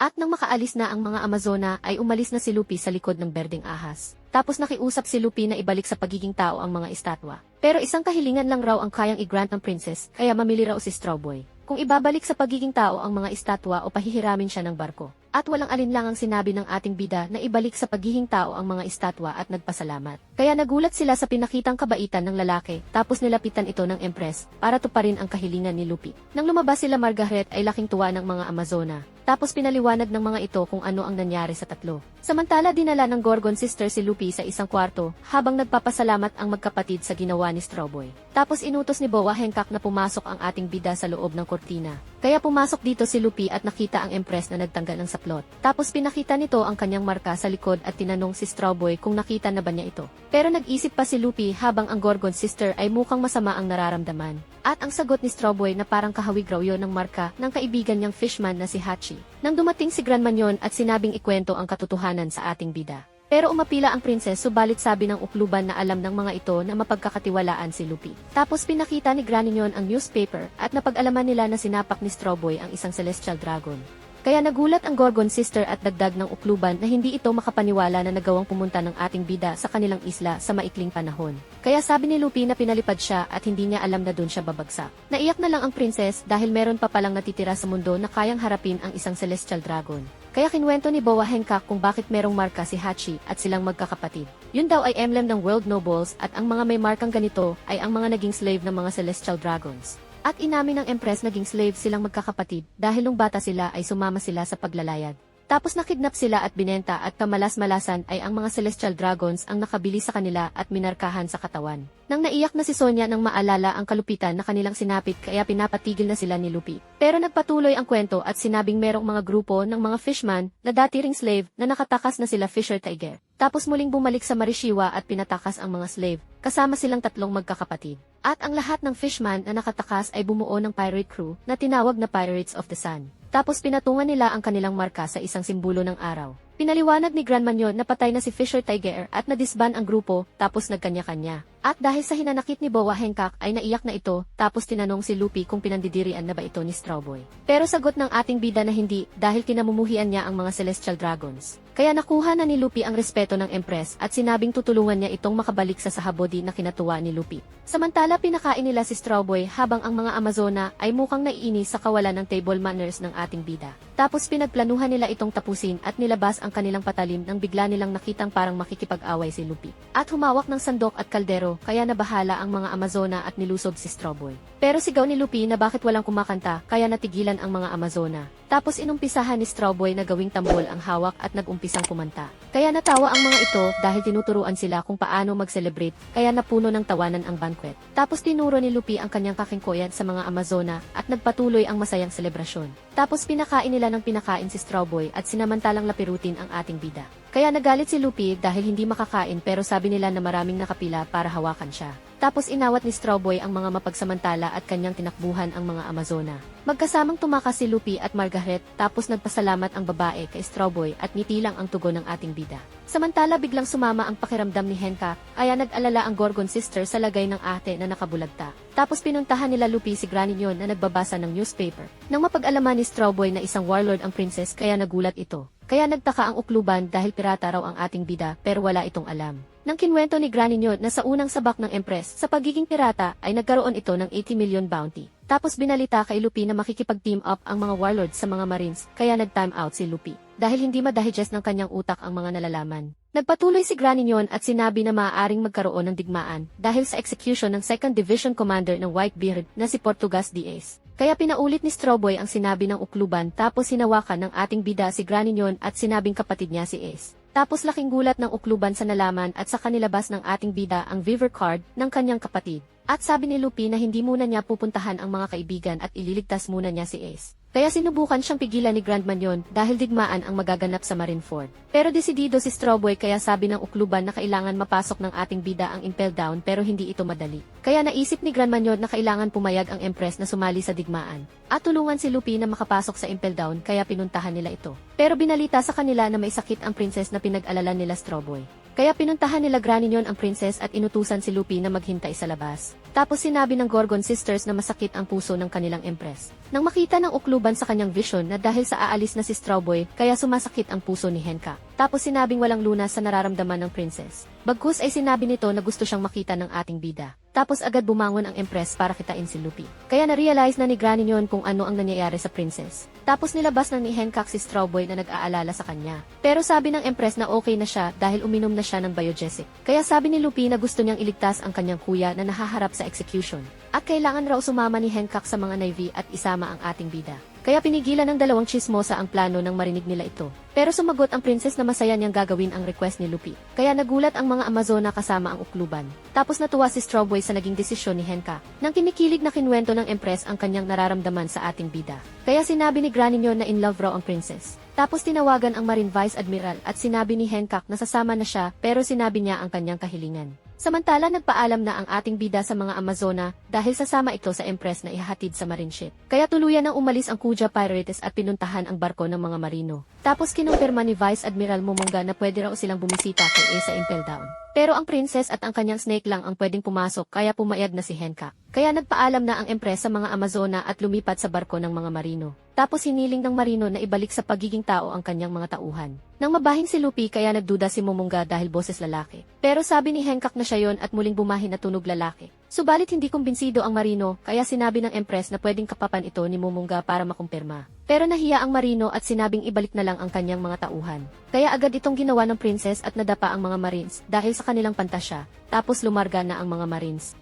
At nang makaalis na ang mga Amazona ay umalis na si Lupi sa likod ng berdeng ahas. Tapos nakiusap si Lupi na ibalik sa pagiging tao ang mga estatwa. Pero isang kahilingan lang raw ang kayang i-grant ng princess, kaya mamili raw si Strawboy. Kung ibabalik sa pagiging tao ang mga estatwa o pahihiramin siya ng barko. At walang alinlangang sinabi ng ating bida na ibalik sa pagiging tao ang mga estatwa at nagpasalamat. Kaya nagulat sila sa pinakitang kabaitan ng lalaki, tapos nilapitan ito ng empress para tuparin ang kahilingan ni Lupi. Nang lumabas sila Margaret ay laking tuwa ng mga Amazona. Tapos pinaliwanag ng mga ito kung ano ang nangyari sa tatlo. Samantala dinala ng Gorgon sister si Lupi sa isang kwarto habang nagpapasalamat ang magkapatid sa ginawa ni Strawboy. Tapos inutos ni Boa Hancock na pumasok ang ating bida sa loob ng kortina. Kaya pumasok dito si Lupi at nakita ang empress na nagtanggal ng saplot. Tapos pinakita nito ang kanyang marka sa likod at tinanong si Strawboy kung nakita na ba niya ito. Pero nag-isip pa si Lupi habang ang Gorgon sister ay mukhang masama ang nararamdaman. At ang sagot ni Strawboy na parang kahawig raw yun ng marka ng kaibigan niyang fishman na si Hachi. Nang dumating si Gran Manyon at sinabing ikwento ang katotohanan sa ating bida. Pero umapila ang princess subalit sabi ng ukluban na alam ng mga ito na mapagkakatiwalaan si Lupi. Tapos pinakita ni Graninyon ang newspaper at napag-alaman nila na sinapak ni Strawboy ang isang celestial dragon. Kaya nagulat ang Gorgon sister at dagdag ng ukluban na hindi ito makapaniwala na nagawang pumunta ng ating bida sa kanilang isla sa maikling panahon. Kaya sabi ni Lupi na pinalipad siya at hindi niya alam na doon siya babagsak. Naiyak na lang ang princess dahil meron pa palang natitira sa mundo na kayang harapin ang isang celestial dragon. Kaya kinwento ni Boa Hancock kung bakit merong marka si Hachi at silang magkakapatid. Yun daw ay emblem ng world nobles at ang mga may markang ganito ay ang mga naging slave ng mga celestial dragons. At inamin ng empress naging slave silang magkakapatid dahil nung bata sila ay sumama sila sa paglalayag. Tapos nakidnap sila at binenta at kamalas-malasan ay ang mga celestial dragons ang nakabili sa kanila at minarkahan sa katawan. Nang naiyak na si Sonia nang maalala ang kalupitan na kanilang sinapit kaya pinapatigil na sila ni Lupi. Pero nagpatuloy ang kwento at sinabing merong mga grupo ng mga fishman na dati ring slave na nakatakas na sila Fisher Tiger. Tapos muling bumalik sa Marishiwa at pinatakas ang mga slave, kasama silang tatlong magkakapatid. At ang lahat ng fishman na nakatakas ay bumuo ng pirate crew na tinawag na Pirates of the Sun. Tapos pinatungan nila ang kanilang marka sa isang simbolo ng araw. Pinaliwanag ni Gran Manyon na patay na si Fisher Tiger at nadisban ang grupo tapos nagkanya-kanya. At dahil sa hinanakit ni Boa Hancock ay naiyak na ito tapos tinanong si Lupi kung pinandidirian na ba ito ni Strawboy. Pero sagot ng ating bida na hindi dahil kinamumuhian niya ang mga Celestial Dragons. Kaya nakuha na ni Lupi ang respeto ng Empress at sinabing tutulungan niya itong makabalik sa sahabodi na kinatuwa ni Lupi. Samantala pinakain nila si Strawboy habang ang mga Amazona ay mukhang naiinis sa kawalan ng table manners ng ating bida. Tapos pinagplanuhan nila itong tapusin at nilabas ang kanilang patalim nang bigla nilang nakitang parang makikipag-away si Lupi. At humawak ng sandok at kaldero kaya nabahala ang mga Amazona at nilusob si Strawboy. Pero sigaw ni Lupi na bakit walang kumakanta kaya natigilan ang mga Amazona. Tapos inumpisahan ni Strawboy na gawing tambol ang hawak at nagumpisang kumanta. Kaya natawa ang mga ito dahil tinuturuan sila kung paano mag-celebrate kaya napuno ng tawanan ang banquet. Tapos tinuro ni Lupi ang kanyang kakingkoyan sa mga Amazona at nagpatuloy ang masayang selebrasyon. Tapos pinakain nila ng pinakain si Strawboy at sinamantalang lapirutin ang ating bida. Kaya nagalit si Lupi dahil hindi makakain pero sabi nila na maraming nakapila para hawakan siya. Tapos inawat ni Strawboy ang mga mapagsamantala at kanyang tinakbuhan ang mga Amazona. Magkasamang tumakas si Lupi at Margaret tapos nagpasalamat ang babae kay Strawboy at ngiti lang ang tugon ng ating bida. Samantala biglang sumama ang pakiramdam ni Henka kaya nag-alala ang Gorgon sister sa lagay ng ate na nakabulagta. Tapos pinuntahan nila Lupi si Graninyon na nagbabasa ng newspaper. Nang mapag-alaman ni Strawboy na isang warlord ang princess kaya nagulat ito. Kaya nagtaka ang ukluban dahil pirata raw ang ating bida pero wala itong alam. Nang kinwento ni Graninyon na sa unang sabak ng Empress sa pagiging pirata ay nagkaroon ito ng 80 million bounty. Tapos binalita kay Lupi na makikipag-team up ang mga warlords sa mga marines kaya nag-time out si Lupi dahil hindi madadigest ng kanyang utak ang mga nalalaman. Nagpatuloy si Graninyon at sinabi na maaaring magkaroon ng digmaan dahil sa execution ng 2nd Division Commander ng Whitebeard na si Portugas Diaz. Kaya pinaulit ni Strawboy ang sinabi ng ukluban tapos hinawakan ng ating bida si Graninyon at sinabing kapatid niya si Ace. Tapos laking gulat ng ukluban sa nalaman at sa kanilabas ng ating bida ang Viver card ng kanyang kapatid. At sabi ni Lupi na hindi muna niya pupuntahan ang mga kaibigan at ililigtas muna niya si Ace. Kaya sinubukan siyang pigilan ni Grand Manyon dahil digmaan ang magaganap sa Marineford. Pero desidido si Strawboy kaya sabi ng ukluban na kailangan mapasok ng ating bida ang Impel Down pero hindi ito madali. Kaya naisip ni Grand Manyon na kailangan pumayag ang Empress na sumali sa digmaan. At tulungan si Lupi na makapasok sa Impel Down kaya pinuntahan nila ito. Pero binalita sa kanila na may sakit ang princess na pinag-alalan nila Strawboy. Kaya pinuntahan nila Graninyon ang princess at inutusan si Lupi na maghintay sa labas. Tapos sinabi ng Gorgon sisters na masakit ang puso ng kanilang empress. Nang makita ng ukluban sa kanyang vision na dahil sa aalis na si Strawboy, kaya sumasakit ang puso ni Henka. Tapos sinabing walang lunas sa nararamdaman ng princess. Bagkus ay sinabi nito na gusto siyang makita ng ating bida. Tapos agad bumangon ang empress para kitain si Lupi. Kaya na-realize na ni Graninyon kung ano ang nangyayari sa princess. Tapos nilabas na ni Hancock si Strawboy na nag-aalala sa kanya. Pero sabi ng empress na okay na siya dahil uminom na siya ng biogesic. Kaya sabi ni Lupi na gusto niyang iligtas ang kanyang kuya na nahaharap sa execution. At kailangan raw sumama ni Hancock sa mga Navy at isama ang ating bida. Kaya pinigilan ng dalawang chismosa ang plano nang marinig nila ito. Pero sumagot ang princess na masaya niyang gagawin ang request ni Lupi. Kaya nagulat ang mga Amazona kasama ang ukluban. Tapos natuwa si Strawboy sa naging desisyon ni Henka. Nang kinikilig na kinwento ng empress ang kanyang nararamdaman sa ating bida. Kaya sinabi ni Graninyon na in love raw ang princess. Tapos tinawagan ang Marine Vice Admiral at sinabi ni Hancock na sasama na siya pero sinabi niya ang kanyang kahilingan. Samantala nagpaalam na ang ating bida sa mga Amazona dahil sasama ito sa Empress na ihahatid sa marine ship. Kaya tuluyan nang umalis ang Kuja Pirates at pinuntahan ang barko ng mga marino. Tapos kinumpirma ni Vice Admiral Mumunga na pwede raw silang bumisita kay A sa Impel Down. Pero ang princess at ang kanyang snake lang ang pwedeng pumasok kaya pumayag na si Henka. Kaya nagpaalam na ang Empress sa mga Amazona at lumipat sa barko ng mga marino. Tapos hiniling ng marino na ibalik sa pagiging tao ang kanyang mga tauhan. Nang mabahin si Lupi kaya nagduda si Mumunga dahil boses lalaki. Pero sabi ni Hancock na siya yon at muling bumahin na tunog lalaki. Subalit hindi kumbinsido ang marino kaya sinabi ng Empress na pwedeng kapapan ito ni Mumunga para makumpirma. Pero nahiya ang marino at sinabing ibalik na lang ang kanyang mga tauhan. Kaya agad itong ginawa ng princess at nadapa ang mga marines dahil sa kanilang pantasya. Tapos lumarga na ang mga marines.